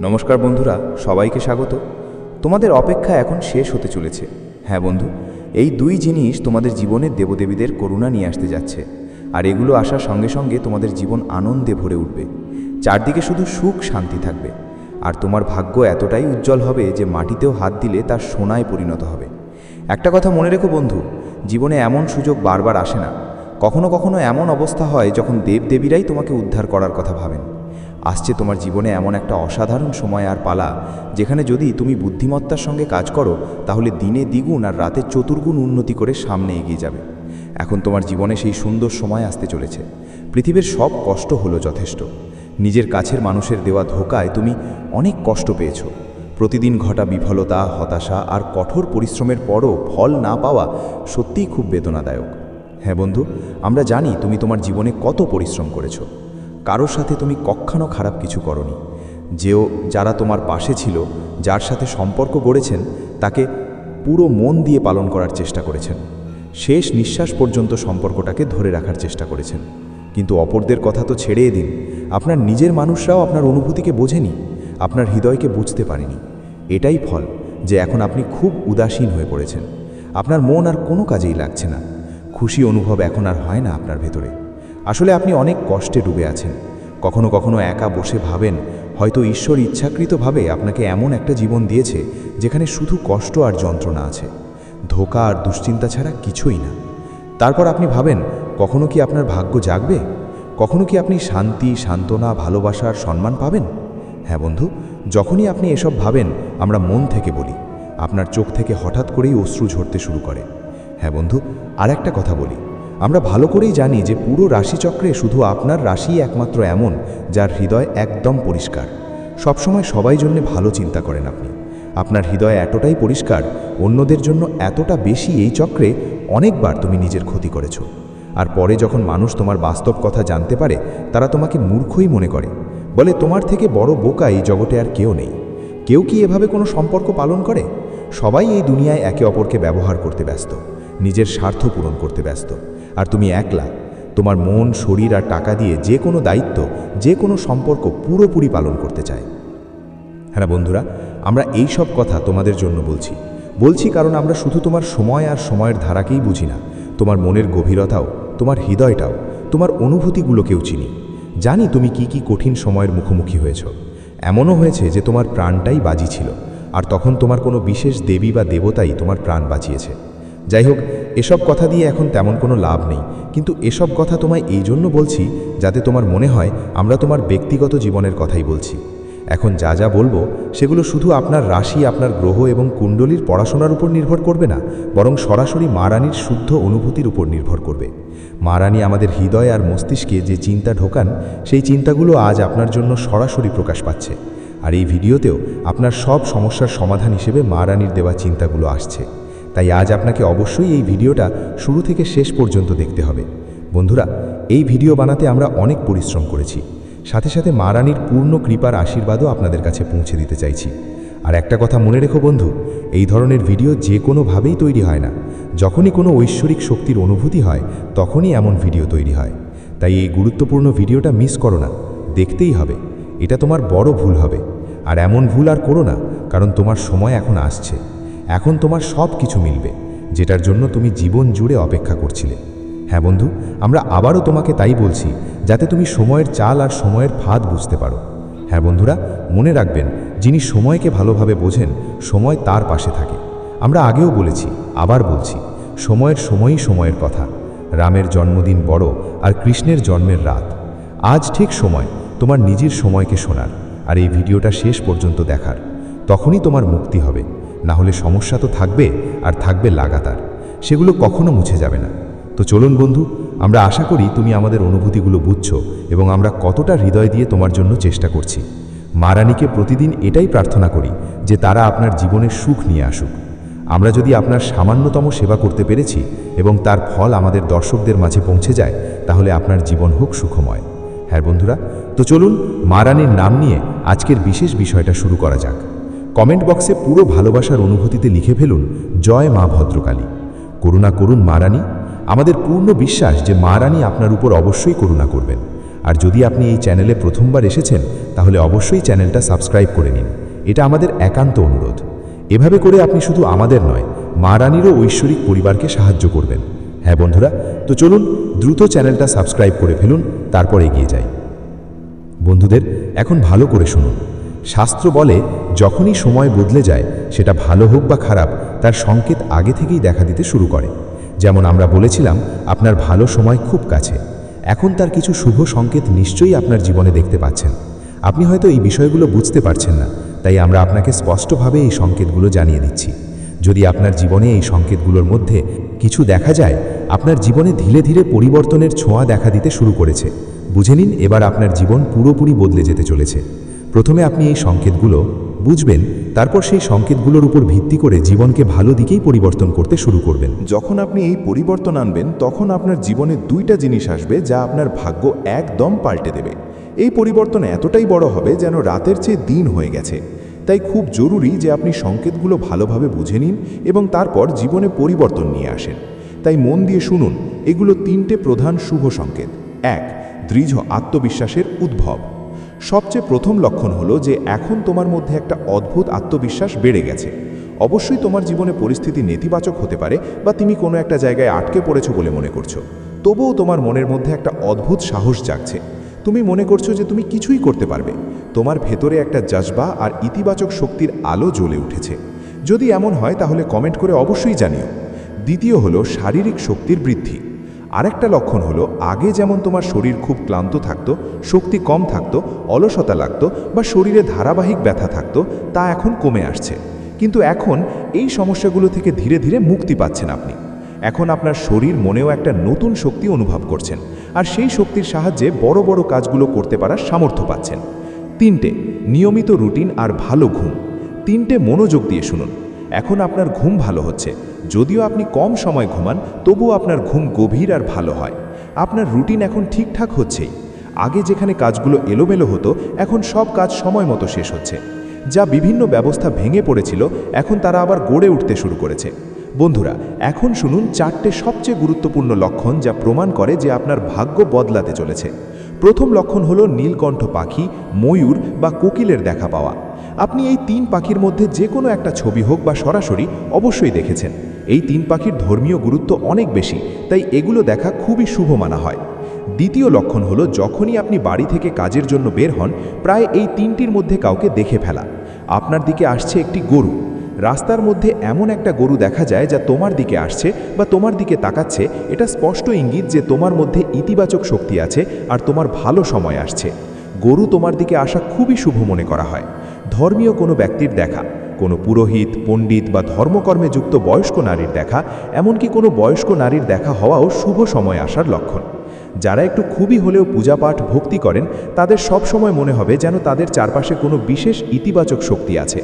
নমস্কার বন্ধুরা, সবাইকে স্বাগত। তোমাদের অপেক্ষা এখন শেষ হতে চলেছে। হ্যাঁ বন্ধু, এই দুই জিনিস তোমাদের জীবনের দেবদেবীদের করুণা নিয়ে আসতে যাচ্ছে। আর এগুলো আসার সঙ্গে সঙ্গে তোমাদের জীবন আনন্দে ভরে উঠবে। চারদিকে শুধু সুখ, শান্তি থাকবে। আর তোমার ভাগ্য এতটাই উজ্জ্বল হবে যে মাটিতেও হাত দিলে তার সোনায় পরিণত হবে। একটা কথা মনে রেখো বন্ধু, জীবনে এমন সুযোগ বারবার আসে না। কখনো কখনো এমন অবস্থা হয় যখন দেবদেবীরাই তোমাকে উদ্ধার করার কথা ভাবেন। আসছে তোমার জীবনে এমন একটা অসাধারণ সময় আর পালা, যেখানে যদি তুমি বুদ্ধিমত্তার সঙ্গে কাজ করো, তাহলে দিনে দ্বিগুণ আর রাতে চতুর্গুণ উন্নতি করে সামনে এগিয়ে যাবে। এখন তোমার জীবনে সেই সুন্দর সময় আসতে চলেছে। পৃথিবীর সব কষ্ট হলো যথেষ্ট। নিজের কাছের মানুষের দেওয়া ধোকায় তুমি অনেক কষ্ট পেয়েছ। প্রতিদিন ঘটা বিফলতা, হতাশা আর কঠোর পরিশ্রমের পরও ফল না পাওয়া সত্যিই খুব বেদনাদায়ক। হ্যাঁ বন্ধু, আমরা জানি তুমি তোমার জীবনে কত পরিশ্রম করেছ। কারোর সাথে তুমি কখনো খারাপ কিছু করনি। যেও যারা তোমার পাশে ছিল, যার সাথে সম্পর্ক গড়েছেন, তাকে পুরো মন দিয়ে পালন করার চেষ্টা করেছেন। শেষ নিঃশ্বাস পর্যন্ত সম্পর্কটাকে ধরে রাখার চেষ্টা করেছেন। কিন্তু অপরদের কথা তো ছেড়েই দিন। আপনার নিজের মানুষরাও আপনার অনুভূতিকে বোঝেনি, আপনার হৃদয়কে বুঝতে পারেনি। এটাই ফল যে এখন আপনি খুব উদাসীন হয়ে পড়েছেন। আপনার মন আর কোনো কাজেই লাগছে না। খুশি অনুভব এখন আর হয় না আপনার ভেতরে। আসলে আপনি অনেক কষ্টে ডুবে আছেন। কখনো কখনো একা বসে ভাবেন, হয়তো ঈশ্বর ইচ্ছাকৃতভাবে আপনাকে এমন একটা জীবন দিয়েছে, যেখানে শুধু কষ্ট আর যন্ত্রণা আছে। ধোকা আর দুশ্চিন্তা ছাড়া কিছুই না। তারপর আপনি ভাবেন, কখনো কি আপনার ভাগ্য জাগবে? কখনো কি আপনি শান্তি, সান্ত্বনা ভালোবাসার সম্মান পাবেন? হ্যাঁ বন্ধু, যখনই আপনি এসব ভাবেন, আমরা মন থেকে বলি। আপনার চোখ থেকে হঠাৎ করেই অশ্রু ঝরতে শুরু করে। হ্যাঁ বন্ধু আর একটা কথা বলি। আমরা ভালো করেই জানি যে পুরো রাশিচক্রে শুধু আপনার রাশি একমাত্র এমন যার হৃদয় একদম পরিষ্কার। সবসময় সবাই জন্য ভালো চিন্তা করেন আপনি। আপনার হৃদয় এতটাই পরিষ্কার, অন্যদের জন্য এতটা বেশি এই চক্রে অনেকবার তুমি নিজের ক্ষতি করেছ। আর পরে যখন মানুষ তোমার বাস্তব কথা জানতে পারে, তারা তোমাকে মূর্খই মনে করে। বলে, তোমার থেকে বড় বোকা এই জগতে আর কেউ নেই। কেউ কি এভাবে কোনো সম্পর্ক পালন করে? সবাই এই দুনিয়ায় একে অপরকে ব্যবহার করতে ব্যস্ত। নিজের স্বার্থ পূরণ করতে ব্যস্ত। আর তুমি একলা, তোমার মন, শরীর আর টাকা দিয়ে যে কোনো দায়িত্ব, যে কোনো সম্পর্ক পুরোপুরি পালন করতে চায়। হ্যাঁ বন্ধুরা, আমরা এই সব কথা তোমাদের জন্য বলছি। বলছি কারণ আমরা শুধু তোমার সময় আর সময়ের ধারাকেই বুঝি না। তোমার মনের গভীরতাও, তোমার হৃদয়টাও, তোমার অনুভূতিগুলোকেও চিনি। জানি তুমি কি কি কঠিন সময়ের মুখোমুখি হয়েছ। এমনও হয়েছে যে তোমার প্রাণটাই বাজি ছিল, আর তখন তোমার কোনো বিশেষ দেবী বা দেবতাই তোমার প্রাণ বাঁচিয়েছে। যাই হোক এসব কথা দিয়ে এখন তেমন কোনো লাভ নেই। কিন্তু এসব কথা তোমায় এই জন্য বলছি, যাতে তোমার মনে হয় আমরা তোমার ব্যক্তিগত জীবনের কথাই বলছি। এখন যা যা বলব, সেগুলো শুধু আপনার রাশি, আপনার গ্রহ এবং কুণ্ডলীর পড়াশোনার উপর নির্ভর করবে না, বরং সরাসরি মা রানীর শুদ্ধ অনুভূতির উপর নির্ভর করবে। মা রানী আমাদের হৃদয় আর মস্তিষ্কে যে চিন্তা ঢোকান, সেই চিন্তাগুলো আজ আপনার জন্য সরাসরি প্রকাশ পাচ্ছে। আর এই ভিডিওতেও আপনার সব সমস্যার সমাধান হিসেবে মা রানীর দেওয়া চিন্তাগুলো আসছে। তাই আজ আপনাকে অবশ্যই এই ভিডিওটা শুরু থেকে শেষ পর্যন্ত দেখতে হবে। বন্ধুরা, এই ভিডিও বানাতে আমরা অনেক পরিশ্রম করেছি। সাথে সাথে মা রানীর পূর্ণ কৃপার আশীর্বাদও আপনাদের কাছে পৌঁছে দিতে চাইছি। আর একটা কথা মনে রেখো বন্ধু, এই ধরনের ভিডিও যে কোনোভাবেই তৈরি হয় না। যখনই কোনো ঐশ্বরিক শক্তির অনুভূতি হয়, তখনই এমন ভিডিও তৈরি হয়। তাই এই গুরুত্বপূর্ণ ভিডিওটা মিস করো না, দেখতেই হবে। এটা তোমার বড় ভুল হবে। আর এমন ভুল আর করো না, কারণ তোমার সময় এখন আসছে। এখন তোমার সব কিছু মিলবে, যেটার জন্য তুমি জীবন জুড়ে অপেক্ষা করছিলে। হ্যাঁ বন্ধু, আমরা আবারও তোমাকে তাই বলছি, যাতে তুমি সময়ের চাল আর সময়ের ফাঁদ বুঝতে পারো। হ্যাঁ বন্ধুরা, মনে রাখবেন, যিনি সময়কে ভালোভাবে বোঝেন, সময় তার পাশে থাকে। আমরা আগেও বলেছি, আবার বলছি, সময়ের সময়ই সময়ের কথা। রামের জন্মদিন বড় আর কৃষ্ণের জন্মের রাত। আজ ঠিক সময়, তোমার নিজের সময়কে শোনার, আর এই ভিডিওটা শেষ পর্যন্ত দেখার। তখনই তোমার মুক্তি হবে। না হলে সমস্যা তো থাকবে আর থাকবে লাগাতার। সেগুলো কখনো মুছে যাবে না। তো চলুন বন্ধু, আমরা আশা করি তুমি আমাদের অনুভূতিগুলো বুঝছ এবং আমরা কতটা হৃদয় দিয়ে তোমার জন্য চেষ্টা করছি। মারানিকে প্রতিদিন এটাই প্রার্থনা করি যে তারা আপনার জীবনের সুখ নিয়ে আসুক। আমরা যদি আপনার সামান্যতম সেবা করতে পেরেছি এবং তার ফল আমাদের দর্শকদের মাঝে পৌঁছে যায়, তাহলে আপনার জীবন হোক সুখময়। হ্যাঁ বন্ধুরা, তো চলুন মা রানীর নাম নিয়ে আজকের বিশেষ বিষয়টা শুরু করা যাক। কমেন্ট বক্সে পুরো ভালোবাসার অনুভূতিতে লিখে ফেলুন, জয় মা ভদ্রকালী। করুণা করুন মা রানী। আমাদের পূর্ণ বিশ্বাস যে মা রানী আপনার উপর অবশ্যই করুণা করবেন। আর যদি আপনি এই চ্যানেলে প্রথমবার এসেছেন, তাহলে অবশ্যই চ্যানেলটা সাবস্ক্রাইব করে নিন। এটা আমাদের একান্ত অনুরোধ। এভাবে করে আপনি শুধু আমাদের নয়, মা রানীরও ঐশ্বরিক পরিবারকে সাহায্য করবেন। হ্যাঁ বন্ধুরা, তো চলুন দ্রুত চ্যানেলটা সাবস্ক্রাইব করে ফেলুন, তারপর এগিয়ে যাই। বন্ধুদের, এখন ভালো করে শুনুন। শাস্ত্র বলে, যখনই সময় বদলে যায়, সেটা ভালো হোক বা খারাপ, তার সংকেত আগে থেকেই দেখা দিতে শুরু করে। যেমন আমরা বলেছিলাম, আপনার ভালো সময় খুব কাছে। এখন তার কিছু শুভ সংকেত নিশ্চয়ই আপনার জীবনে দেখতে পাচ্ছেন। আপনি হয়তো এই বিষয়গুলো বুঝতে পারছেন না, তাই আমরা আপনাকে স্পষ্টভাবে এই সংকেতগুলো জানিয়ে দিচ্ছি। যদি আপনার জীবনে এই সংকেতগুলোর মধ্যে কিছু দেখা যায়, আপনার জীবনে ধীরে ধীরে পরিবর্তনের ছোঁয়া দেখা দিতে শুরু করেছে। বুঝে নিন, এবার আপনার জীবন পুরোপুরি বদলে যেতে চলেছে। প্রথমে আপনি এই সংকেতগুলো বুঝবেন, তারপর সেই সংকেতগুলোর উপর ভিত্তি করে জীবনকে ভালো দিকেই পরিবর্তন করতে শুরু করবেন। যখন আপনি এই পরিবর্তন আনবেন, তখন আপনার জীবনে দুইটা জিনিস আসবে যা আপনার ভাগ্য একদম পাল্টে দেবে। এই পরিবর্তন এতটাই বড় হবে যেন রাতের চেয়ে দিন হয়ে গেছে। তাই খুব জরুরি যে আপনি সংকেতগুলো ভালোভাবে বুঝে নিন এবং তারপর জীবনে পরিবর্তন নিয়ে আসেন। তাই মন দিয়ে শুনুন, এগুলো তিনটে প্রধান শুভ সংকেত। এক, দৃঢ় আত্মবিশ্বাসের উদ্ভব। সবচেয়ে প্রথম লক্ষণ হলো যে এখন তোমার মধ্যে একটা অদ্ভুত আত্মবিশ্বাস বেড়ে গেছে। অবশ্যই তোমার জীবনে পরিস্থিতি নেতিবাচক হতে পারে বা তুমি কোনো একটা জায়গায় আটকে পড়েছো বলে মনে করছ। তবুও তোমার মনের মধ্যে একটা অদ্ভুত সাহস জাগছে। তুমি মনে করছ যে তুমি কিছুই করতে পারবে। তোমার ভেতরে একটা জজবা আর ইতিবাচক শক্তির আলো জ্বলে উঠেছে। যদি এমন হয় তাহলে কমেন্ট করে অবশ্যই জানিও। দ্বিতীয় হলো শারীরিক শক্তির বৃদ্ধি। আরেকটা লক্ষণ হলো, আগে যেমন তোমার শরীর খুব ক্লান্ত থাকতো, শক্তি কম থাকতো, অলসতা লাগতো বা শরীরে ধারাবাহিক ব্যথা থাকতো, তা এখন কমে আসছে। কিন্তু এখন এই সমস্যাগুলো থেকে ধীরে ধীরে মুক্তি পাচ্ছেন আপনি। এখন আপনার শরীর মনেও একটা নতুন শক্তি অনুভব করছেন, আর সেই শক্তির সাহায্যে বড় বড় কাজগুলো করতে পারার সামর্থ্য পাচ্ছেন। তিনটে, নিয়মিত রুটিন আর ভালো ঘুম। তিনটে, মনোযোগ দিয়ে শুনুন। এখন আপনার ঘুম ভালো হচ্ছে যদিও আপনি কম সময় ঘুমান, তবুও আপনার ঘুম গভীর আর ভালো হয়। আপনার রুটিন এখন ঠিকঠাক হচ্ছেই আগে যেখানে কাজগুলো এলোমেলো হতো, এখন সব কাজ সময় মতো শেষ হচ্ছে। যা বিভিন্ন ব্যবস্থা ভেঙে পড়েছিল, এখন তারা আবার গড়ে উঠতে শুরু করেছে। বন্ধুরা, এখন শুনুন চারটে সবচেয়ে গুরুত্বপূর্ণ লক্ষণ যা প্রমাণ করে যে আপনার ভাগ্য বদলাতে চলেছে। প্রথম লক্ষণ হলো নীলকণ্ঠ পাখি, ময়ূর বা কোকিলের দেখা পাওয়া। আপনি এই তিন পাখির মধ্যে যে কোনো একটা ছবি হোক বা সরাসরি অবশ্যই দেখেছেন। এই তিন পাখির ধর্মীয় গুরুত্ব অনেক বেশি, তাই এগুলো দেখা খুবই শুভ মানা হয়। দ্বিতীয় লক্ষণ হলো, যখনই আপনি বাড়ি থেকে কাজের জন্য বের হন, প্রায় এই তিনটির মধ্যে কাউকে দেখে ফেলা। আপনার দিকে আসছে একটি গরু। রাস্তার মধ্যে এমন একটা গরু দেখা যায় যা তোমার দিকে আসছে বা তোমার দিকে তাকাচ্ছে, এটা স্পষ্ট ইঙ্গিত যে তোমার মধ্যে ইতিবাচক শক্তি আছে আর তোমার ভালো সময় আসছে। গরু তোমার দিকে আসা খুবই শুভ মনে করা হয়। ধর্মীয় কোনো ব্যক্তির দেখা। কোনো পুরোহিত, পণ্ডিত বা ধর্মকর্মে যুক্ত বয়স্ক নারীর দেখা, এমনকি কোনো বয়স্ক নারীর দেখা হওয়াও শুভ সময় আসার লক্ষণ। যারা একটু খুবই হলেও পূজাপাঠ, ভক্তি করেন, তাদের সব সময় মনে হবে যেন তাদের চারপাশে কোনো বিশেষ ইতিবাচক শক্তি আছে।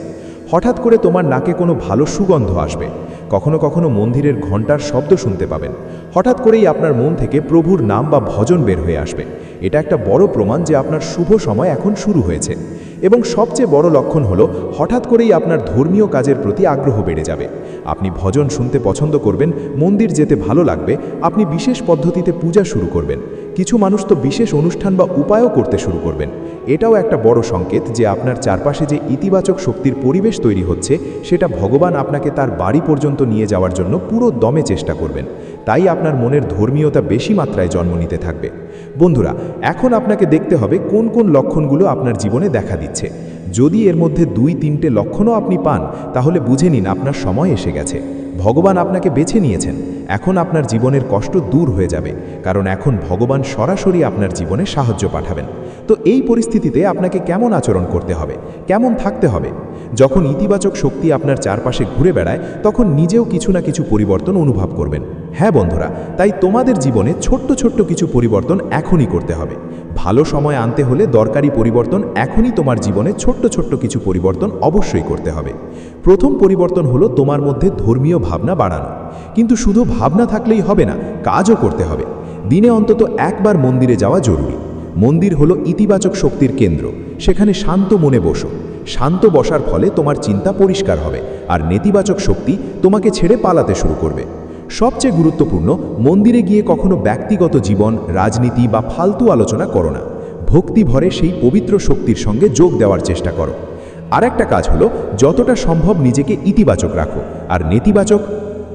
হঠাৎ করে তোমার নাকে কোনো ভালো সুগন্ধ আসবে। কখনো কখনো মন্দিরের ঘণ্টার শব্দ শুনতে পাবেন। হঠাৎ করেই আপনার মন থেকে প্রভুর নাম বা ভজন বের হয়ে আসবে। এটা একটা বড় প্রমাণ যে আপনার শুভ সময় এখন শুরু হয়েছে। এবং সবচেয়ে বড় লক্ষণ হলো, হঠাৎ করেই আপনার ধর্মীয় কাজের প্রতি আগ্রহ বেড়ে যাবে। আপনি ভজন শুনতে পছন্দ করবেন, মন্দির যেতে ভালো লাগবে, আপনি বিশেষ পদ্ধতিতে পূজা শুরু করবেন। কিছু মানুষ তো বিশেষ অনুষ্ঠান বা উপায়ও করতে শুরু করবেন। এটাও একটা বড় সংকেত যে আপনার চারপাশে যে ইতিবাচক শক্তির পরিবেশ তৈরি হচ্ছে, সেটা ভগবান আপনাকে তার বাড়ি পর্যন্ত নিয়ে যাওয়ার জন্য পুরো দমে চেষ্টা করবেন। তাই আপনার মনের ধর্মীয়তা বেশি মাত্রায় জন্ম নিতে থাকবে। বন্ধুরা, এখন আপনাকে দেখতে হবে কোন কোন লক্ষণগুলো আপনার জীবনে দেখা দিচ্ছে। যদি এর মধ্যে দুই, তিনটে লক্ষণও আপনি পান, তাহলে বুঝে নিন আপনার সময় এসে গেছে। ভগবান আপনাকে বেছে নিয়েছেন। এখন আপনার জীবনের কষ্ট দূর হয়ে যাবে, কারণ এখন ভগবান সরাসরি আপনার জীবনে সাহায্য পাঠাবেন। তো এই পরিস্থিতিতে আপনাকে কেমন আচরণ করতে হবে? কেমন থাকতে হবে? যখন ইতিবাচক শক্তি আপনার চারপাশে ঘুরে বেড়ায়, তখন নিজেও কিছু না কিছু পরিবর্তন অনুভব করবেন। হ্যাঁ বন্ধুরা, তাই তোমাদের জীবনে ছোট্ট ছোট্ট কিছু পরিবর্তন এখনই করতে হবে। ভালো সময় আনতে হলে দরকারি পরিবর্তন এখনই তোমার জীবনে ছোট্ট ছোট্ট কিছু পরিবর্তন অবশ্যই করতে হবে। প্রথম পরিবর্তন হলো তোমার মধ্যে ধর্মীয় ভাবনা বাড়ানো। কিন্তু শুধু ভাবনা থাকলেই হবে না, কাজও করতে হবে। দিনে অন্তত একবার মন্দিরে যাওয়া জরুরি। মন্দির হলো ইতিবাচক শক্তির কেন্দ্র। সেখানে শান্ত মনে বসো। শান্ত বসার ফলে তোমার চিন্তা পরিষ্কার হবে আর নেতিবাচক শক্তি তোমাকে ছেড়ে পালাতে শুরু করবে। সবচেয়ে গুরুত্বপূর্ণ, মন্দিরে গিয়ে কখনো ব্যক্তিগত জীবন, রাজনীতি বা ফালতু আলোচনা করো না। ভক্তি ভরে সেই পবিত্র শক্তির সঙ্গে যোগ দেওয়ার চেষ্টা করো। আর একটা কাজ হলো, যতটা সম্ভব নিজেকে ইতিবাচক রাখো আর নেতিবাচক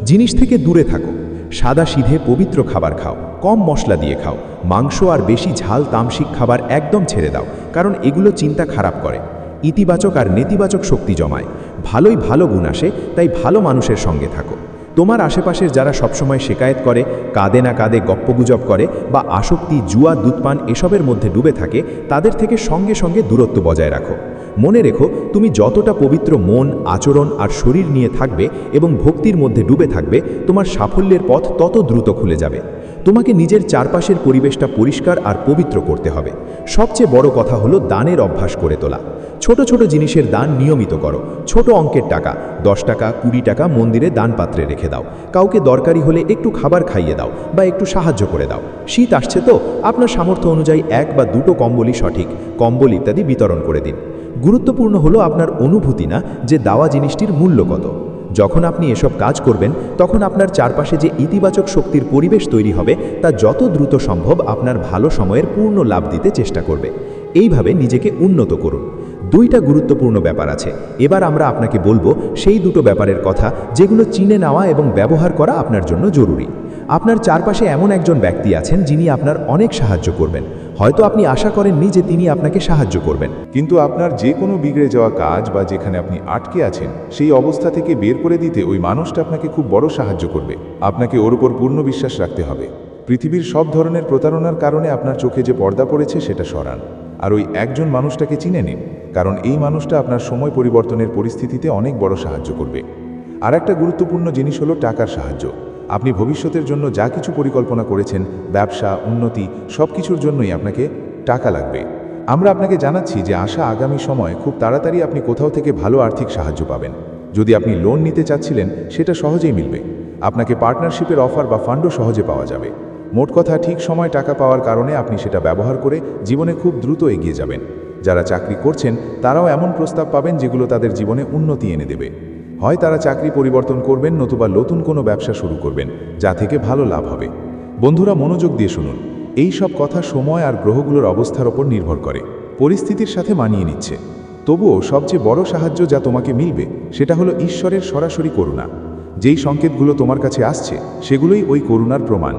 জিনিস থেকে দূরে থাকো। সাদা সিধে পবিত্র খাবার খাও, কম মশলা দিয়ে খাও, মাংস আর বেশি ঝাল তামসিক খাবার একদম ছেড়ে দাও, কারণ এগুলো চিন্তা খারাপ করে। ইতিবাচক আর নেতিবাচক শক্তি জমায়। ভালোই ভালো গুণ আসে, তাই ভালো মানুষের সঙ্গে থাকো। তোমার আশেপাশের যারা সবসময় শেকায়েত করে, কাঁদে না কাঁদে গপ্পগুজব করে বা আসক্তি, জুয়া, দুধপান এসবের মধ্যে ডুবে থাকে, তাদের থেকে সঙ্গে সঙ্গে দূরত্ব বজায় রাখো। মনে রেখো, তুমি যতটা পবিত্র মন, আচরণ আর শরীর নিয়ে থাকবে এবং ভক্তির মধ্যে ডুবে থাকবে, তোমার সাফল্যের পথ তত দ্রুত খুলে যাবে। তোমাকে নিজের চারপাশের পরিবেশটা পরিষ্কার আর পবিত্র করতে হবে। সবচেয়ে বড় কথা হলো দানের অভ্যাস করে তোলা। ছোট ছোট জিনিসের দান নিয়মিত করো। ছোট অঙ্কের টাকা, দশ টাকা, কুড়ি টাকা মন্দিরে দান পাত্রে রেখে দাও। কাউকে দরকারি হলে একটু খাবার খাইয়ে দাও বা একটু সাহায্য করে দাও। শীত আসছে তো, আপনার সামর্থ্য অনুযায়ী এক বা দুটো কম্বলই সঠিক। কম্বল ইত্যাদি বিতরণ করে দিন। গুরুত্বপূর্ণ হলো আপনার অনুভূতি না যে দাওয়া জিনিসটির মূল্য কত। যখন আপনি এসব কাজ করবেন, তখন আপনার চারপাশে যে ইতিবাচক শক্তির পরিবেশ তৈরি হবে, তা যত দ্রুত সম্ভব আপনার ভালো সময়ের পূর্ণ লাভ দিতে চেষ্টা করবে। এইভাবে নিজেকে উন্নত করুন। দুইটা গুরুত্বপূর্ণ ব্যাপার আছে। এবার আমরা আপনাকে বলব, সেই দুটো ব্যাপারের কথা যেগুলো চিনে নেওয়া এবং ব্যবহার করা আপনার জন্য জরুরি। আপনার চারপাশে এমন একজন ব্যক্তি আছেন যিনি আপনার অনেক সাহায্য করবেন। হয়তো আপনি আশা করেননি যে তিনি আপনাকে সাহায্য করবেন। কিন্তু আপনার যে কোনো বিগড়ে যাওয়া কাজ বা যেখানে আপনি আটকে আছেন, সেই অবস্থা থেকে বের করে দিতে ওই মানুষটা আপনাকে খুব বড় সাহায্য করবে। আপনাকে ওর উপর পূর্ণ বিশ্বাস রাখতে হবে। পৃথিবীর সব ধরনের প্রতারণার কারণে আপনার চোখে যে পর্দা পড়েছে, সেটা সরান। আর ওই একজন মানুষটাকে চিনে নিন, কারণ এই মানুষটা আপনার সময় পরিবর্তনের পরিস্থিতিতে অনেক বড় সাহায্য করবে। আর একটা গুরুত্বপূর্ণ জিনিস হলো টাকার সাহায্য। আপনি ভবিষ্যতের জন্য যা কিছু পরিকল্পনা করেছেন, ব্যবসা, উন্নতি সব কিছুর জন্যই আপনাকে টাকা লাগবে। আমরা আপনাকে জানাচ্ছি যে আসা আগামী সময় খুব তাড়াতাড়ি আপনি কোথাও থেকে ভালো আর্থিক সাহায্য পাবেন। যদি আপনি লোন নিতে চাচ্ছিলেন, সেটা সহজেই মিলবে। আপনাকে পার্টনারশিপের অফার বা ফান্ডও সহজে পাওয়া যাবে। মোট কথা, ঠিক সময় টাকা পাওয়ার কারণে আপনি সেটা ব্যবহার করে জীবনে খুব দ্রুত এগিয়ে যাবেন। যারা চাকরি করছেন, তারাও এমন প্রস্তাব পাবেন যেগুলো তাদের জীবনে উন্নতি এনে দেবে। হয় তারা চাকরি পরিবর্তন করবেন নতুবা নতুন কোনো ব্যবসা শুরু করবেন, যা থেকে ভালো লাভ হবে। বন্ধুরা মনোযোগ দিয়ে শুনুন। এই সব কথা সময় আর গ্রহগুলোর অবস্থার ওপর নির্ভর করে। পরিস্থিতির সাথে মানিয়ে নিচ্ছে। তবুও সবচেয়ে বড় সাহায্য যা তোমাকে মিলবে, সেটা হলো ঈশ্বরের সরাসরি করুণা। যেই সংকেতগুলো তোমার কাছে আসছে, সেগুলোই ওই করুণার প্রমাণ।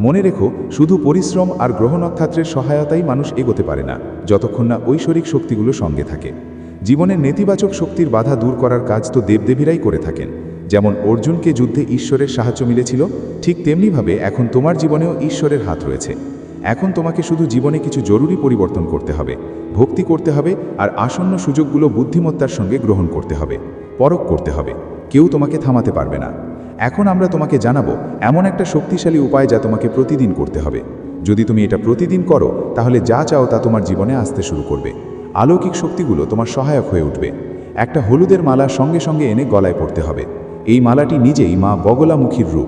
মনে রেখো, শুধু পরিশ্রম আর গ্রহ নক্ষত্রের সহায়তাই মানুষ এগোতে পারে না, যতক্ষণ না ঐশ্বরিক শক্তিগুলো সঙ্গে থাকে। জীবনের নেতিবাচক শক্তির বাধা দূর করার কাজ তো দেবদেবীরাই করে থাকেন। যেমন অর্জুনকে যুদ্ধে ঈশ্বরের সাহায্য মিলেছিল, ঠিক তেমনিভাবে এখন তোমার জীবনেও ঈশ্বরের হাত রয়েছে। এখন তোমাকে শুধু জীবনে কিছু জরুরি পরিবর্তন করতে হবে, ভক্তি করতে হবে, আর আসন্ন সুযোগগুলো বুদ্ধিমত্তার সঙ্গে গ্রহণ করতে হবে, পরখ করতে হবে, কেউ তোমাকে থামাতে পারবে না। এখন আমরা তোমাকে জানাব, এমন একটা শক্তিশালী উপায় যা তোমাকে প্রতিদিন করতে হবে। যদি তুমি এটা প্রতিদিন করো, তাহলে যা চাও তা তোমার জীবনে আসতে শুরু করবে। আলৌকিক শক্তিগুলো তোমার সহায়ক হয়ে উঠবে। একটা হলুদের মালা সঙ্গে সঙ্গে এনে গলায় পড়তে হবে। এই মালাটি নিজেই মা বগলামুখীর রূপ।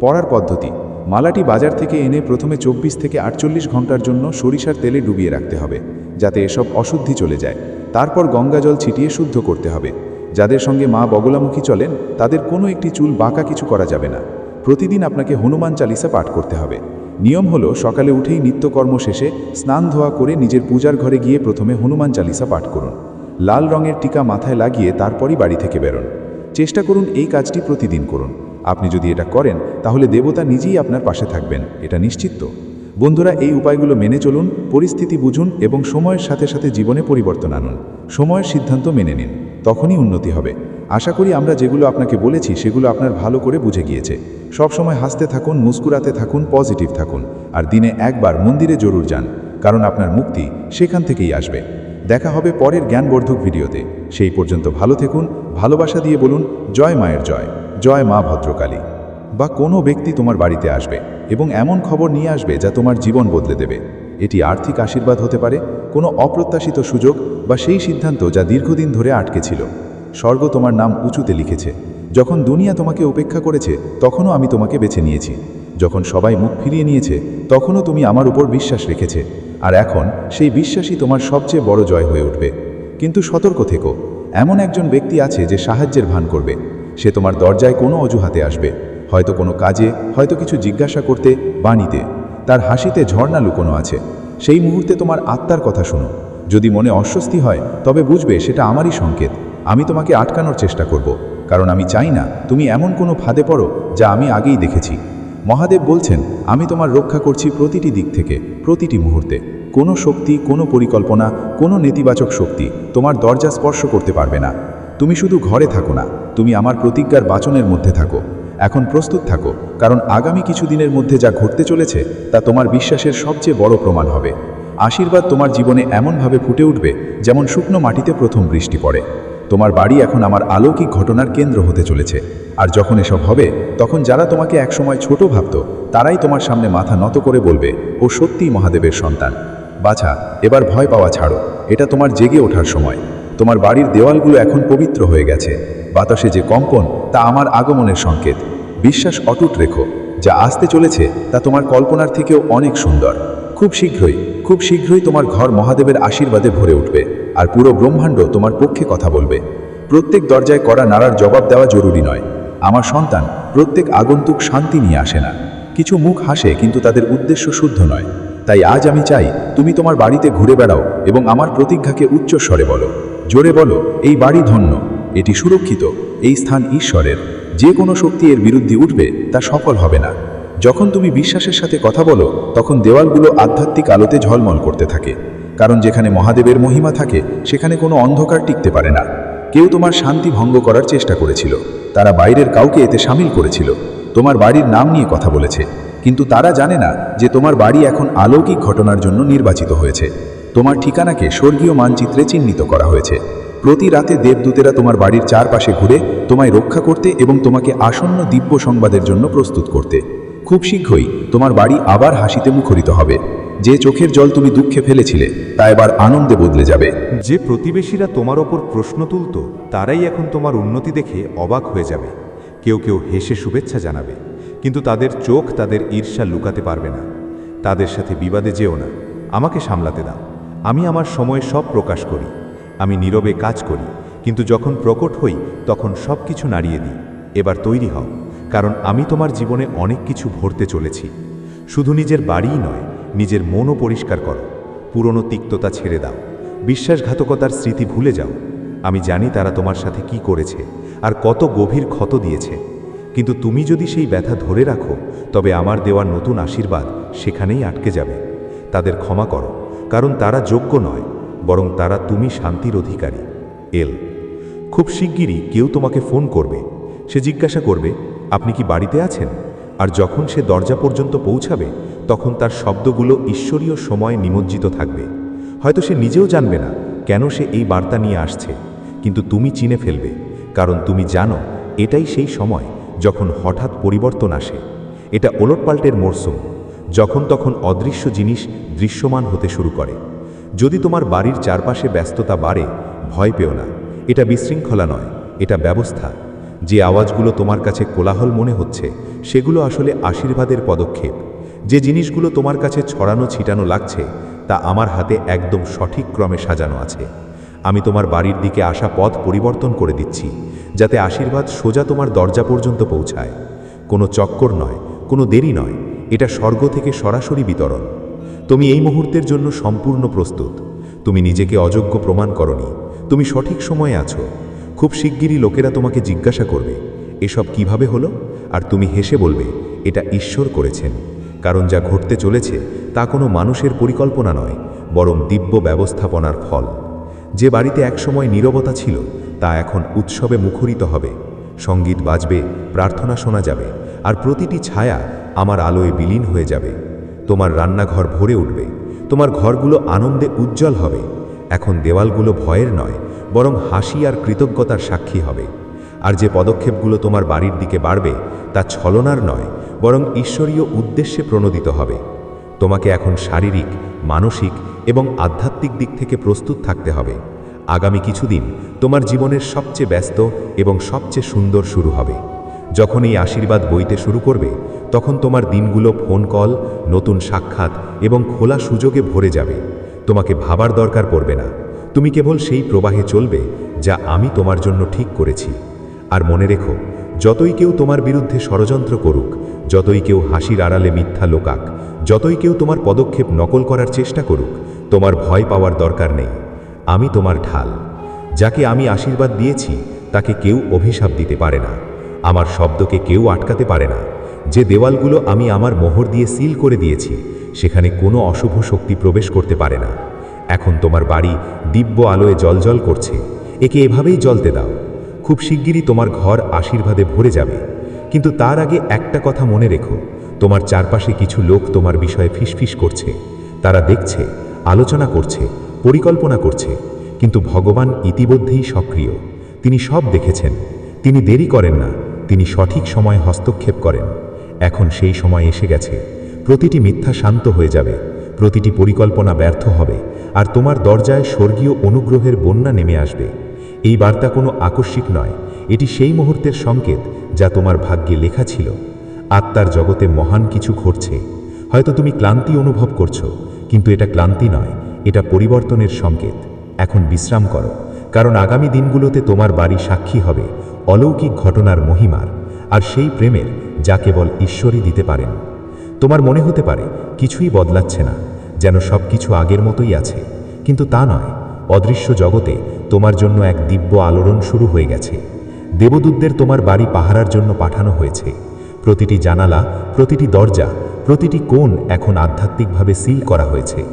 পড়ার পদ্ধতি, মালাটি বাজার থেকে এনে প্রথমে চব্বিশ থেকে আটচল্লিশ ঘণ্টার জন্য সরিষার তেলে ডুবিয়ে রাখতে হবে, যাতে এসব অশুদ্ধি চলে যায়। তারপর গঙ্গাজল ছিটিয়ে শুদ্ধ করতে হবে। যাদের সঙ্গে মা বগলামুখী চলেন, তাদের কোনো একটি চুল বাঁকা কিছু করা যাবে না। প্রতিদিন আপনাকে হনুমান চালিসা পাঠ করতে হবে। নিয়ম হলো সকালে উঠেই নিত্যকর্ম শেষে স্নান ধোয়া করে নিজের পূজার ঘরে গিয়ে প্রথমে হনুমান চালিসা পাঠ করুন। লাল রঙের টিকা মাথায় লাগিয়ে তারপরই বাড়ি থেকে বেরোন। চেষ্টা করুন এই কাজটি প্রতিদিন করুন। আপনি যদি এটা করেন, তাহলে দেবতা নিজেই আপনার পাশে থাকবেন, এটা নিশ্চিত। তো? বন্ধুরা, এই উপায়গুলো মেনে চলুন, পরিস্থিতি বুঝুন এবং সময়ের সাথে সাথে জীবনে পরিবর্তন আনুন। সময়ের সিদ্ধান্ত মেনে নিন, তখনই উন্নতি হবে। আশা করি আমরা যেগুলো আপনাকে বলেছি, সেগুলো আপনার ভালো করে বুঝে গিয়েছে। সবসময় হাসতে থাকুন, মুস্কুরাতে থাকুন, পজিটিভ থাকুন। আর দিনে একবার মন্দিরে জরুর যান, কারণ আপনার মুক্তি সেখান থেকেই আসবে। দেখা হবে পরের জ্ঞানবর্ধক ভিডিওতে। সেই পর্যন্ত ভালো থেকুন, ভালোবাসা দিয়ে বলুন, জয় মায়ের জয় জয় মা ভদ্রকালী। বা কোনো ব্যক্তি তোমার বাড়িতে আসবে এবং এমন খবর নিয়ে আসবে যা তোমার জীবন বদলে দেবে। এটি আর্থিক আশীর্বাদ হতে পারে, কোনো অপ্রত্যাশিত সুযোগ বা সেই সিদ্ধান্ত যা দীর্ঘদিন ধরে আটকে ছিল। স্বর্গ তোমার নাম উঁচুতে লিখেছে। যখন দুনিয়া তোমাকে উপেক্ষা করেছে, তখনও আমি তোমাকে বেছে নিয়েছি। যখন সবাই মুখ ফিরিয়ে নিয়েছে, তখনও তুমি আমার উপর বিশ্বাস রেখেছে। আর এখন সেই বিশ্বাসই তোমার সবচেয়ে বড় জয় হয়ে উঠবে। কিন্তু সতর্ক থেকো, এমন একজন ব্যক্তি আছে যে সাহায্যের ভান করবে। সে তোমার দরজায় কোনো অজুহাতে আসবে। হয়তো কোনো কাজে, হয়তো কিছু জিজ্ঞাসা করতে বা নিতে তার হাসিতে ঝর্ণা লুকোনো আছে। সেই মুহূর্তে তোমার আত্মার কথা শোনো। যদি মনে অস্বস্তি হয়, তবে বুঝবে সেটা আমারই সংকেত। আমি তোমাকে আটকানোর চেষ্টা করব, কারণ আমি চাই না তুমি এমন কোনো ফাঁদে পড়ো যা আমি আগেই দেখেছি। মহাদেব বলছেন, আমি তোমার রক্ষা করছি প্রতিটি দিক থেকে, প্রতিটি মুহূর্তে। কোনো শক্তি, কোনো পরিকল্পনা, কোনো নেতিবাচক শক্তি তোমার দরজা স্পর্শ করতে পারবে না। তুমি শুধু ঘরে থাকো না, তুমি আমার প্রতিজ্ঞার বাচনের মধ্যে থাকো। এখন প্রস্তুত থাকো, কারণ আগামী কিছু দিনের মধ্যে যা ঘটতে চলেছে, তা তোমার বিশ্বাসের সবচেয়ে বড় প্রমাণ হবে। আশীর্বাদ তোমার জীবনে এমনভাবে ফুটে উঠবে, যেমন শুকনো মাটিতে প্রথম বৃষ্টি পড়ে। তোমার বাড়ি এখন আমার আলৌকিক ঘটনার কেন্দ্র হতে চলেছে। আর যখন এসব হবে, তখন যারা তোমাকে একসময় ছোট ভাবত, তারাই তোমার সামনে মাথা নত করে বলবে, ও সত্যিই মহাদেবের সন্তান। বাছা, এবার ভয় পাওয়া ছাড়ো। এটা তোমার জেগে ওঠার সময়। তোমার বাড়ির দেওয়ালগুলো এখন পবিত্র হয়ে গেছে। বাতাসে যে কম্পন, তা আমার আগমনের সংকেত। বিশ্বাস অটুট রেখো। যা আসতে চলেছে, তা তোমার কল্পনার থেকেও অনেক সুন্দর। খুব শীঘ্রই খুব শীঘ্রই তোমার ঘর মহাদেবের আশীর্বাদে ভরে উঠবে। আর পুরো ব্রহ্মাণ্ড তোমার পক্ষে কথা বলবে। প্রত্যেক দরজায় করা নাড়ার জবাব দেওয়া জরুরি নয়। আমার সন্তান, প্রত্যেক আগন্তুক শান্তি নিয়ে আসে না। কিছু মুখ হাসে কিন্তু তাদের উদ্দেশ্য শুদ্ধ নয়। তাই আজ আমি চাই, তুমি তোমার বাড়িতে ঘুরে বেড়াও এবং আমার প্রতিজ্ঞাকে উচ্চস্বরে বলো। জোরে বলো, এই বাড়ি ধন্য, এটি সুরক্ষিত, এই স্থান ঈশ্বরের। যে কোনো শক্তি এর বিরুদ্ধে উঠবে, তা সফল হবে না। যখন তুমি বিশ্বাসের সাথে কথা বলো, তখন দেওয়ালগুলো আধ্যাত্মিক আলোতে ঝলমল করতে থাকে। কারণ যেখানে মহাদেবের মহিমা থাকে, সেখানে কোনো অন্ধকার টিকতে পারে না। কেউ তোমার শান্তি ভঙ্গ করার চেষ্টা করেছিল। তারা বাইরের কাউকে এতে সামিল করেছিল। তোমার বাড়ির নাম নিয়ে কথা বলেছে। কিন্তু তারা জানে না যে তোমার বাড়ি এখন আলৌকিক ঘটনার জন্য নির্বাচিত হয়েছে। তোমার ঠিকানাকে স্বর্গীয় মানচিত্রে চিহ্নিত করা হয়েছে। প্রতি রাতে দেবদূতেরা তোমার বাড়ির চারপাশে ঘুরে তোমায় রক্ষা করতে এবং তোমাকে আসন্ন দিব্য সংবাদের জন্য প্রস্তুত করতে। খুব শীঘ্রই তোমার বাড়ি আবার হাসিতে মুখরিত হবে। যে চোখের জল তুমি দুঃখে ফেলেছিলে, তা এবার আনন্দে বদলে যাবে। যে প্রতিবেশীরা তোমার ওপর প্রশ্ন তুলত, তারাই এখন তোমার উন্নতি দেখে অবাক হয়ে যাবে। কেউ কেউ হেসে শুভেচ্ছা জানাবে, কিন্তু তাদের চোখ তাদের ঈর্ষা লুকাতে পারবে না। তাদের সাথে বিবাদে যেও না, আমাকে সামলাতে দাও। আমি আমার সময় সব প্রকাশ করি, আমি নীরবে কাজ করি, কিন্তু যখন প্রকট হই, তখন সব কিছু নাড়িয়ে দিই। এবার তৈরি হও, কারণ আমি তোমার জীবনে অনেক কিছু ভরতে চলেছি। শুধু নিজের বাড়িই নয় নিজের মনও পরিষ্কার করো। পুরনো তিক্ততা ছেড়ে দাও। বিশ্বাসঘাতকতার স্মৃতি ভুলে যাও। আমি জানি তারা তোমার সাথে কি করেছে আর কত গভীর ক্ষত দিয়েছে। কিন্তু তুমি যদি সেই ব্যথা ধরে রাখো, তবে আমার দেওয়ার নতুন আশীর্বাদ সেখানেই আটকে যাবে। তাদের ক্ষমা করো, কারণ তারা যোগ্য নয়, বরং তারা তুমি শান্তির অধিকারী। এল। খুব শিগগিরই কেউ তোমাকে ফোন করবে। সে জিজ্ঞাসা করবে, আপনি কি বাড়িতে আছেন? আর যখন সে দরজা পর্যন্ত পৌঁছাবে তখন তার শব্দগুলো ঈশ্বরীয় সময়ে নিমজ্জিত থাকবে। হয়তো সে নিজেও জানবে না কেন সে এই বার্তা নিয়ে আসছে, কিন্তু তুমি চিনে ফেলবে, কারণ তুমি জানো এটাই সেই সময় যখন হঠাৎ পরিবর্তন আসে। এটা ওলটপাল্টের মরশুম যখন তখন অদৃশ্য জিনিস দৃশ্যমান হতে শুরু করে। যদি তোমার বাড়ির চারপাশে ব্যস্ততা বাড়ে, ভয় পেও না, এটা বিশৃঙ্খলা নয়, এটা ব্যবস্থা। যে আওয়াজগুলো তোমার কাছে কোলাহল মনে হচ্ছে, সেগুলো আসলে আশীর্বাদের পদক্ষেপ। যে জিনিসগুলো তোমার কাছে ছড়ানো ছিটানো লাগছে, তা আমার হাতে একদম সঠিক ক্রমে সাজানো আছে। আমি তোমার বাড়ির দিকে আসা পথ পরিবর্তন করে দিচ্ছি, যাতে আশীর্বাদ সোজা তোমার দরজা পর্যন্ত পৌঁছায়। কোনো চক্কর নয়, কোনো দেরি নয়, এটা স্বর্গ থেকে সরাসরি বিতরণ। তুমি এই মুহূর্তের জন্য সম্পূর্ণ প্রস্তুত। তুমি নিজেকে অযোগ্য প্রমাণ করনি, তুমি সঠিক সময়ে আছো। খুব শিগগিরই লোকেরা তোমাকে জিজ্ঞাসা করবে, এসব কীভাবে হলো? আর তুমি হেসে বলবে, এটা ঈশ্বর করেছেন। কারণ যা ঘটতে চলেছে তা কোনো মানুষের পরিকল্পনা নয়, বরং দিব্য ব্যবস্থাপনার ফল। যে বাড়িতে একসময় নীরবতা ছিল, তা এখন উৎসবে মুখরিত হবে। সংগীত বাজবে, প্রার্থনা শোনা যাবে, আর প্রতিটি ছায়া আমার আলোয় বিলীন হয়ে যাবে। তোমার রান্নাঘর ভরে উঠবে, তোমার ঘরগুলো আনন্দে উজ্জ্বল হবে। এখন দেওয়ালগুলো ভয়ের নয়, বরং হাসি আর কৃতজ্ঞতার সাক্ষী হবে। আর যে পদক্ষেপগুলো তোমার বাড়ির দিকে বাড়বে, তা ছলনার নয় বরং ঈশ্বরীয় উদ্দেশ্যে প্রণোদিত হবে। তোমাকে এখন শারীরিক, মানসিক এবং আধ্যাত্মিক দিক থেকে প্রস্তুত থাকতে হবে। আগামী কিছুদিন তোমার জীবনের সবচেয়ে ব্যস্ত এবং সবচেয়ে সুন্দর শুরু হবে। যখন এই আশীর্বাদ বইতে শুরু করবে, তখন তোমার দিনগুলো ফোন কল নতুন সাক্ষাৎ এবং খোলা সুযোগে ভরে যাবে। তোমাকে ভাবার দরকার পড়বে না। তুমি কেবল সেই প্রবাহে চলবে যা আমি তোমার জন্য ঠিক করেছি। আর মনে রেখো, যতই কেউ তোমার বিরুদ্ধে ষড়যন্ত্র করুক যতই কেউ হাসির আড়ালে মিথ্যা লোকাক, যতই কেউ তোমার পদক্ষেপ নকল করার চেষ্টা করুক, তোমার ভয় পাওয়ার দরকার নেই। আমি তোমার ঢাল। যাকে আমি আশীর্বাদ দিয়েছি, তাকে কেউ অভিশাপ দিতে পারে না। আমার শব্দকে কেউ আটকাতে পারে না। যে দেওয়ালগুলো আমি আমার মোহর দিয়ে সিল করে দিয়েছি, সেখানে কোনো অশুভ শক্তি প্রবেশ করতে পারে না। এখন তোমার বাড়ি দিব্য আলোয় জলজল করছে। একে এভাবেই জ্বলতে দাও। খুব শিগগিরই তোমার ঘর আশীর্বাদে ভরে যাবে। কিন্তু তার আগে একটা কথা মনে রেখো। তোমার চারপাশে কিছু লোক তোমার বিষয়ে ফিসফিস করছে। তারা দেখছে, আলোচনা করছে, পরিকল্পনা করছে, কিন্তু ভগবান ইতিমধ্যেই সক্রিয়। তিনি সব দেখেছেন। তিনি দেরি করেন না। তিনি সঠিক সময়ে হস্তক্ষেপ করেন। এখন সেই সময় এসে গেছে। প্রতিটি মিথ্যা শান্ত হয়ে যাবে। প্রতিটি পরিকল্পনা ব্যর্থ হবে। আর তোমার দরজায় স্বর্গীয় অনুগ্রহের বন্যা নেমে আসবে। এই বার্তা কোনো আকস্মিক নয়। এটি সেই মুহূর্তের সংকেত যা তোমার ভাগ্যে লেখা ছিল। আত্মার জগতে মহান কিছু ঘটছে। হয়তো তুমি ক্লান্তি অনুভব করছ, কিন্তু এটা ক্লান্তি নয়, এটা পরিবর্তনের সংকেত। এখন বিশ্রাম করো, কারণ আগামী দিনগুলোতে তোমার বাড়ি সাক্ষী হবে অলৌকিক ঘটনার মহিমার, আর সেই প্রেমের যা কেবল ঈশ্বরই দিতে পারেন। তোমার মনে হতে পারে, কিছুই বদলাচ্ছে না, যেন সব কিছু আগের মতোই আছে। কিন্তু তা নয়, অদৃশ্য জগতে তোমার জন্য এক দিব্য আলোড়ন শুরু হয়ে গেছে। দেবদূতদের তোমার বাড়ি পাহারার জন্য পাঠানো হয়েছে। প্রতিটি জানালা, প্রতিটি দরজা, প্রতিটি কোণ এখন আধ্যাত্মিকভাবে সিল করা হয়েছে।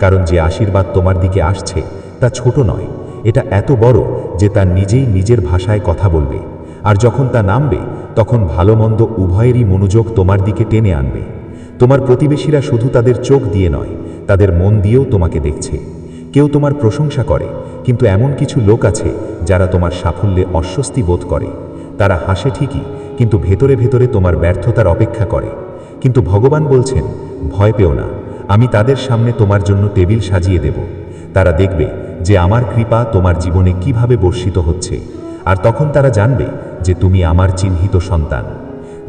কারণ যে আশীর্বাদ তোমার দিকে আসছে, তা ছোট নয়। এটা এত বড় যে তা নিজেই নিজের ভাষায় কথা বলবে। আর যখন তা নামবে, তখন ভালো মন্দ উভয়েরই মনোযোগ তোমার দিকে টেনে আনবে। তোমার প্রতিবেশীরা শুধু তাদের চোখ দিয়ে নয়, তাদের মন দিয়েও তোমাকে দেখছে। কেউ তোমার প্রশংসা করে, কিন্তু এমন কিছু লোক আছে যারা তোমার সাফল্যে অস্বস্তি বোধ করে। তারা হাসে ঠিকই, কিন্তু ভেতরে ভেতরে তোমার ব্যর্থতার অপেক্ষা করে। কিন্তু ভগবান বলছেন, ভয় পেও না, আমি তাদের সামনে তোমার জন্য টেবিল সাজিয়ে দেব। তারা দেখবে যে আমার কৃপা তোমার জীবনে কীভাবে বর্ষিত হচ্ছে, আর তখন তারা জানবে যে তুমি আমার চিহ্নিত সন্তান।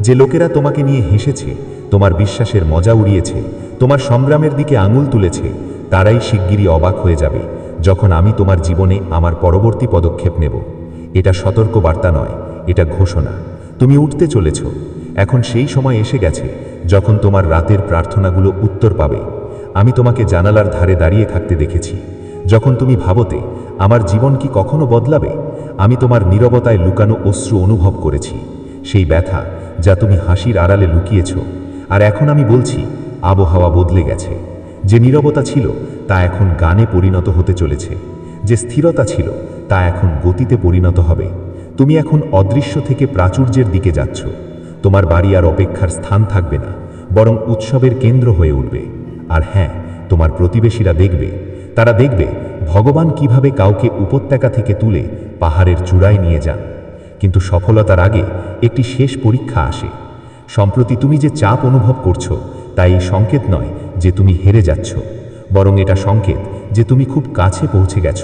যে লোকেরা তোমাকে নিয়ে হেসেছে, তোমার বিশ্বাসের মজা উড়িয়েছে, তোমার সংগ্রামের দিকে আঙুল তুলেছে তারাই শিগগিরই অবাক হয়ে যাবে যখন আমি তোমার জীবনে আমার পরবর্তী পদক্ষেপ নেব। এটা সতর্ক বার্তা নয়, এটা ঘোষণা। তুমি উঠতে চলেছ। এখন সেই সময় এসে গেছে যখন তোমার রাতের প্রার্থনাগুলো উত্তর পাবে। আমি তোমাকে জানালার ধারে দাঁড়িয়ে থাকতে দেখেছি। যখন তুমি ভাবতে, আমার জীবন কি কখনো বদলাবে? আমি তোমার নীরবতায় লুকানো অশ্রু অনুভব করেছি। সেই ব্যথা যা তুমি হাসির আড়ালে লুকিয়েছ। আর এখন আমি বলছি, আবহাওয়া বদলে গেছে। যে নীরবতা ছিল, তা এখন গানে পরিণত হতে চলেছে। যে স্থিরতা ছিল, তা এখন গতিতে পরিণত হবে। তুমি এখন অদৃশ্য থেকে প্রাচুর্যের দিকে যাচ্ছ। তোমার বাড়ি আর অপেক্ষার স্থান থাকবে না, বরং উৎসবের কেন্দ্র হয়ে উঠবে। আর হ্যাঁ তোমার প্রতিবেশীরা দেখবে। তারা দেখবে, ভগবান কীভাবে কাউকে উপত্যকা থেকে তুলে পাহাড়ের চূড়ায় নিয়ে যান। কিন্তু সফলতার আগে একটি শেষ পরীক্ষা আসে। সম্প্রতি তুমি যে চাপ অনুভব করছ তাই সংকেত নয় যে তুমি হেরে যাচ্ছ, বরং এটা সংকেত যে তুমি খুব কাছে পৌঁছে গেছ।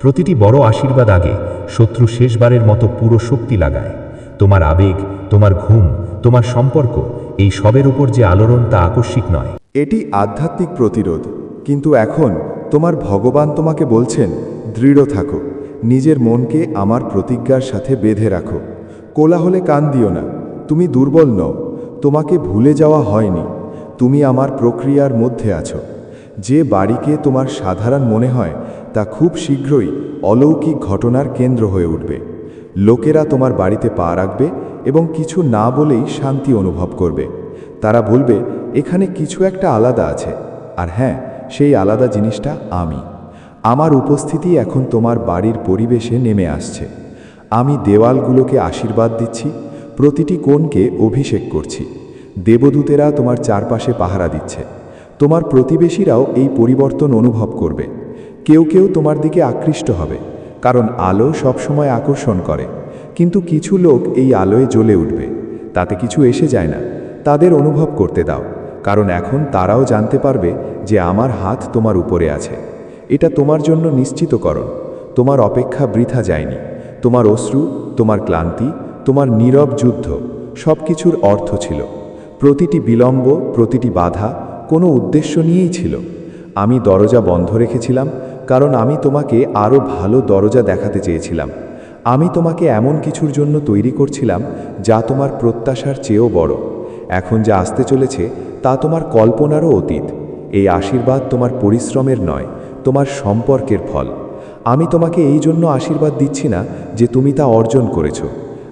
প্রতিটি বড় আশীর্বাদ আগে শত্রু শেষবারের মতো পুরো শক্তি লাগায়। তোমার আবেগ, তোমার ঘুম, তোমার সম্পর্ক এই সবের উপর যে আলোড়ন তা আকস্মিক নয়। এটি আধ্যাত্মিক প্রতিরোধ, কিন্তু এখন তোমার ভগবান তোমাকে বলছেন, দৃঢ় থাকো, নিজের মনকে আমার প্রতিজ্ঞার সাথে বেঁধে রাখো। কোলাহলে কান দিও না, তুমি দুর্বল নও, তোমাকে ভুলে যাওয়া হয়নি। তুমি আমার প্রক্রিয়ার মধ্যে আছো। যে বাড়িকে তোমার সাধারণ মনে হয়, তা খুব শীঘ্রই অলৌকিক ঘটনার কেন্দ্র হয়ে উঠবে। লোকেরা তোমার বাড়িতে পা রাখবে এবং কিছু না বলেই শান্তি অনুভব করবে। তারা বলবে, এখানে কিছু একটা আলাদা আছে। আর হ্যাঁ সেই আলাদা জিনিসটা আমি। আমার উপস্থিতি এখন তোমার বাড়ির পরিবেশে নেমে আসছে। আমি দেওয়ালগুলোকে আশীর্বাদ দিচ্ছি, প্রতিটি কোণকে অভিষেক করছি। দেবদূতেরা তোমার চারপাশে পাহারা দিচ্ছে। তোমার প্রতিবেশীরাও এই পরিবর্তন অনুভব করবে। কেউ কেউ তোমার দিকে আকৃষ্ট হবে, কারণ আলো সবসময় আকর্ষণ করে। কিন্তু কিছু লোক এই আলোয় জ্বলে উঠবে। তাতে কিছু এসে যায় না। তাদের অনুভব করতে দাও, কারণ এখন তারাও জানতে পারবে যে আমার হাত তোমার উপরে আছে। এটা তোমার জন্য নিশ্চিত নিশ্চিতকরণ। তোমার অপেক্ষা বৃথা যায়নি। তোমার অশ্রু, তোমার ক্লান্তি, তোমার নীরব যুদ্ধ সব কিছুর অর্থ ছিল। প্রতিটি বিলম্ব, প্রতিটি বাধা কোনো উদ্দেশ্য নিয়েই ছিল। আমি দরজা বন্ধ রেখেছিলাম, কারণ আমি তোমাকে আরও ভালো দরজা দেখাতে চেয়েছিলাম। আমি তোমাকে এমন কিছুর জন্য তৈরি করছিলাম যা তোমার প্রত্যাশার চেয়েও বড়। এখন যা আসতে চলেছে তা তোমার কল্পনারও অতীত। এই আশীর্বাদ তোমার পরিশ্রমের নয়, তোমার সম্পর্কের ফল। আমি তোমাকে এই জন্য আশীর্বাদ দিচ্ছি না যে তুমি তা অর্জন করেছ।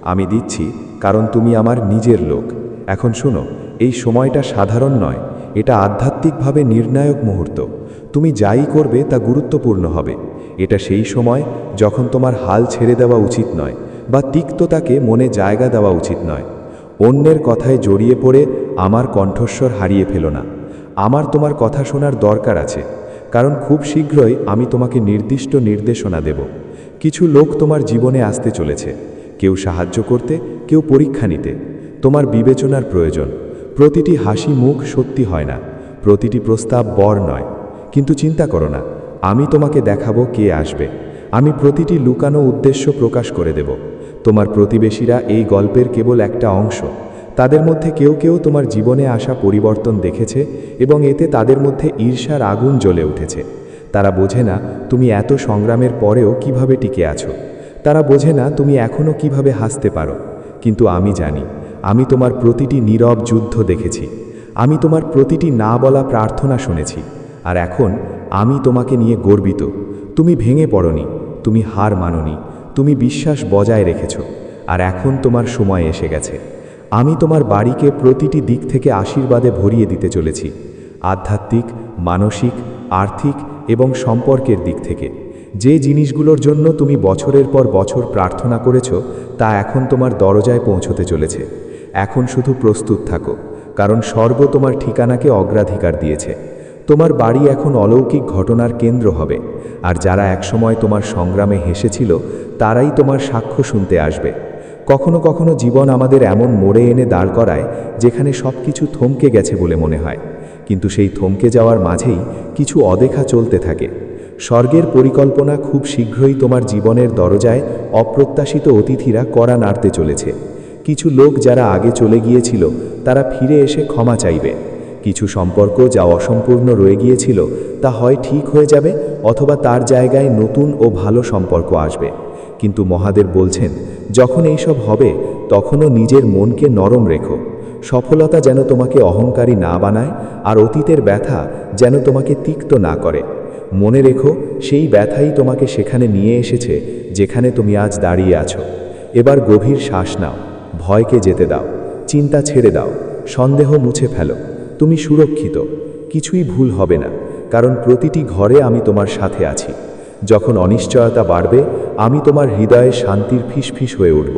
আমি দিচ্ছি কারণ তুমি আমার নিজের লোক। এখন শোনো এই সময়টা সাধারণ নয়, এটা আধ্যাত্মিকভাবে নির্ণায়ক মুহূর্ত। তুমি যাই করবে তা গুরুত্বপূর্ণ হবে। এটা সেই সময় যখন তোমার হাল ছেড়ে দেওয়া উচিত নয় বা তিক্ততাকে মনে জায়গা দেওয়া উচিত নয়। অন্যের কথায় জড়িয়ে পড়ে আমার কণ্ঠস্বর হারিয়ে ফেলো না। আমার তোমার কথা শোনার দরকার আছে, কারণ খুব শীঘ্রই আমি তোমাকে নির্দিষ্ট নির্দেশনা দেব। কিছু লোক তোমার জীবনে আসতে চলেছে, কেউ সাহায্য করতে, কেউ পরীক্ষা নিতে। তোমার বিবেচনার প্রয়োজন। প্রতিটি হাসি মুখ সত্যি হয় না, প্রতিটি প্রস্তাব বর নয়। কিন্তু চিন্তা করো না, আমি তোমাকে দেখাবো কে আসবে। আমি প্রতিটি লুকানো উদ্দেশ্য প্রকাশ করে দেব। তোমার প্রতিবেশীরা এই গল্পের কেবল একটা অংশ। তাদের মধ্যে কেউ কেউ তোমার জীবনে আসা পরিবর্তন দেখেছে এবং এতে তাদের মধ্যে ঈর্ষার আগুন জ্বলে উঠেছে। তারা বোঝে না তুমি এত সংগ্রামের পরেও কীভাবে টিকে আছো। তারা বোঝে না তুমি এখনও কীভাবে হাসতে পারো। কিন্তু আমি জানি আমি তোমার প্রতিটি নীরব যুদ্ধ দেখেছি। আমি তোমার প্রতিটি না বলা প্রার্থনা শুনেছি। আর এখন আমি তোমাকে নিয়ে গর্বিত। তুমি ভেঙে পড়নি, তুমি হার মাননি, তুমি বিশ্বাস বজায় রেখেছ। আর এখন তোমার সময় এসে গেছে। আমি তোমার বাড়িকে প্রতিটি দিক থেকে আশীর্বাদে ভরিয়ে দিতে চলেছি। আধ্যাত্মিক, মানসিক, আর্থিক এবং সম্পর্কের দিক থেকে। যে জিনিসগুলোর জন্য তুমি বছরের পর বছর প্রার্থনা করেছ, তা এখন তোমার দরজায় পৌঁছতে চলেছে। এখন শুধু প্রস্তুত থাকো, কারণ স্বর্গ তোমার ঠিকানাকে অগ্রাধিকার দিয়েছে। তোমার বাড়ি এখন অলৌকিক ঘটনার কেন্দ্র হবে, আর যারা একসময় তোমার সংগ্রামে হেসেছিল, তারাই তোমার সাক্ষ্য শুনতে আসবে। কখনো কখনো জীবন আমাদের এমন মোড়ে এনে দাঁড় করায়, যেখানে সব কিছু থমকে গেছে বলে মনে হয়। কিন্তু সেই থমকে যাওয়ার মাঝেই কিছু অদেখা চলতে থাকে। স্বর্গের পরিকল্পনা খুব শীঘ্রই তোমার জীবনের দরজায় অপ্রত্যাশিত অতিথিরা কড়া নাড়তে চলেছে। কিছু লোক যারা আগে চলে গিয়েছিল, তারা ফিরে এসে ক্ষমা চাইবে। কিছু সম্পর্ক যা অসম্পূর্ণ রয়ে গিয়েছিল, তা হয় ঠিক হয়ে যাবে অথবা তার জায়গায় নতুন ও ভালো সম্পর্ক আসবে। কিন্তু মহাদেব বলছেন, যখন এইসব হবে, তখনও নিজের মনকে নরম রেখো। সফলতা যেন তোমাকে অহংকারী না বানায়, আর অতীতের ব্যথা যেন তোমাকে তিক্ত না করে। মনে রেখো, সেই ব্যথাই তোমাকে সেখানে নিয়ে এসেছে, যেখানে তুমি আজ দাঁড়িয়ে আছো। এবার গভীর শ্বাস নাও। ভয়কে যেতে দাও, চিন্তা ছেড়ে দাও, সন্দেহ মুছে ফেলো, তুমি সুরক্ষিত, কিছুই ভুল হবে না, কারণ প্রতিটি ঘরে আমি তোমার সাথে আছি, যখন অনিশ্চয়তা বাড়বে, আমি তোমার হৃদয়ে শান্তির ফিসফিস হয়ে উঠব,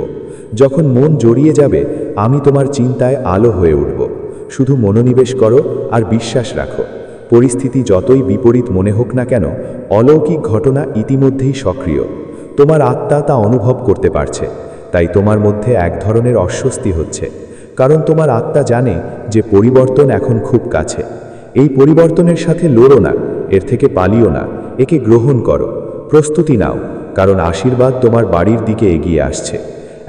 যখন মন জড়িয়ে যাবে, আমি তোমার চিন্তায় আলো হয়ে উঠব, শুধু মনোনিবেশ করো আর বিশ্বাস রাখো, পরিস্থিতি যতই বিপরীত মনে হোক না কেন, অলৌকিক ঘটনা ইতিমধ্যেই সক্রিয়, তোমার আত্মা তা অনুভব করতে পারছে তাই তোমার মধ্যে এক ধরনের অস্বস্তি হচ্ছে, কারণ তোমার আত্মা জানে যে পরিবর্তন এখন খুব কাছে। এই পরিবর্তনের সাথে লড়ো না, এর থেকে পালিও না, একে গ্রহণ করো, প্রস্তুতি নাও, কারণ আশীর্বাদ তোমার বাড়ির দিকে এগিয়ে আসছে।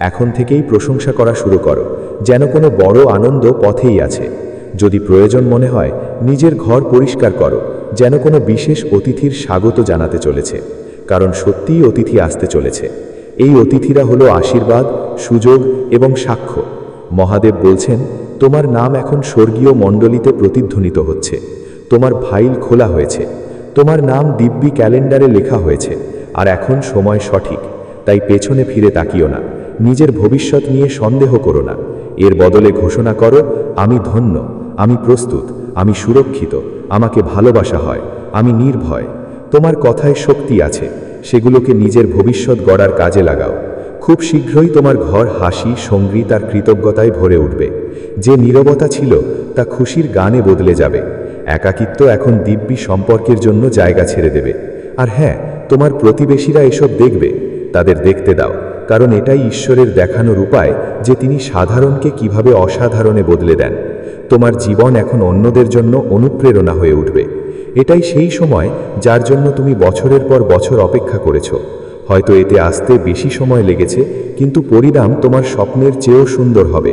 এখন থেকেই প্রশংসা করা শুরু করো, যেন কোনো বড় আনন্দ পথেই আছে। যদি প্রয়োজন মনে হয়, নিজের ঘর পরিষ্কার করো, যেন কোনো বিশেষ অতিথির স্বাগত জানাতে চলেছে, কারণ সত্যিই অতিথি আসতে চলেছে। এই অতিথিরা হলো আশীর্বাদ, সুযোগ এবং সাক্ষ্য। মহাদেব বলছেন, তোমার নাম এখন স্বর্গীয় মণ্ডলীতে প্রতিধ্বনিত হচ্ছে। তোমার ফাইল খোলা হয়েছে। তোমার নাম দিব্যি ক্যালেন্ডারে লেখা হয়েছে। আর এখন সময় সঠিক। তাই পেছনে ফিরে তাকিও না। নিজের ভবিষ্যৎ নিয়ে সন্দেহ করো না। এর বদলে ঘোষণা করো, আমি ধন্য, আমি প্রস্তুত, আমি সুরক্ষিত, আমাকে ভালোবাসা হয়, আমি নির্ভয়। তোমার কথায় শক্তি আছে। সেগুলোকে নিজের ভবিষ্যৎ গড়ার কাজে লাগাও। খুব শীঘ্রই তোমার ঘর হাসি সংগীত আর কৃতজ্ঞতায় ভরে উঠবে। যে নীরবতা ছিল, তা খুশির গানে বদলে যাবে। একাকিত্ব এখন দিব্যি সম্পর্কের জন্য জায়গা ছেড়ে দেবে। আর হ্যাঁ তোমার প্রতিবেশীরা এসব দেখবে। তাদের দেখতে দাও, কারণ এটাই ঈশ্বরের দেখানোর উপায় যে তিনি সাধারণকে কীভাবে অসাধারণে বদলে দেন। তোমার জীবন এখন অন্যদের জন্য অনুপ্রেরণা হয়ে উঠবে। এটাই সেই সময় যার জন্য তুমি বছরের পর বছর অপেক্ষা করেছ। হয়তো এতে আসতে বেশি সময় লেগেছে, কিন্তু পরিণাম তোমার স্বপ্নের চেয়েও সুন্দর হবে।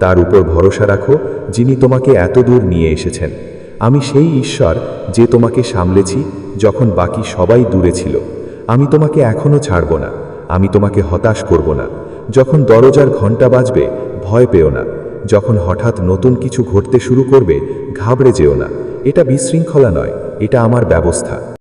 তার উপর ভরসা রাখো, যিনি তোমাকে এত দূর নিয়ে এসেছেন। আমি সেই ঈশ্বর যে তোমাকে সামলেছি যখন বাকি সবাই দূরে ছিল। আমি তোমাকে এখনও ছাড়ব না, আমি তোমাকে হতাশ করব না। যখন দরজার ঘণ্টা বাজবে, ভয় পেও না। যখন হঠাৎ নতুন কিছু ঘটতে শুরু করবে, ঘাবড়ে যেও না। এটা বিশৃঙ্খলা নয় এটা আমার ব্যবস্থা।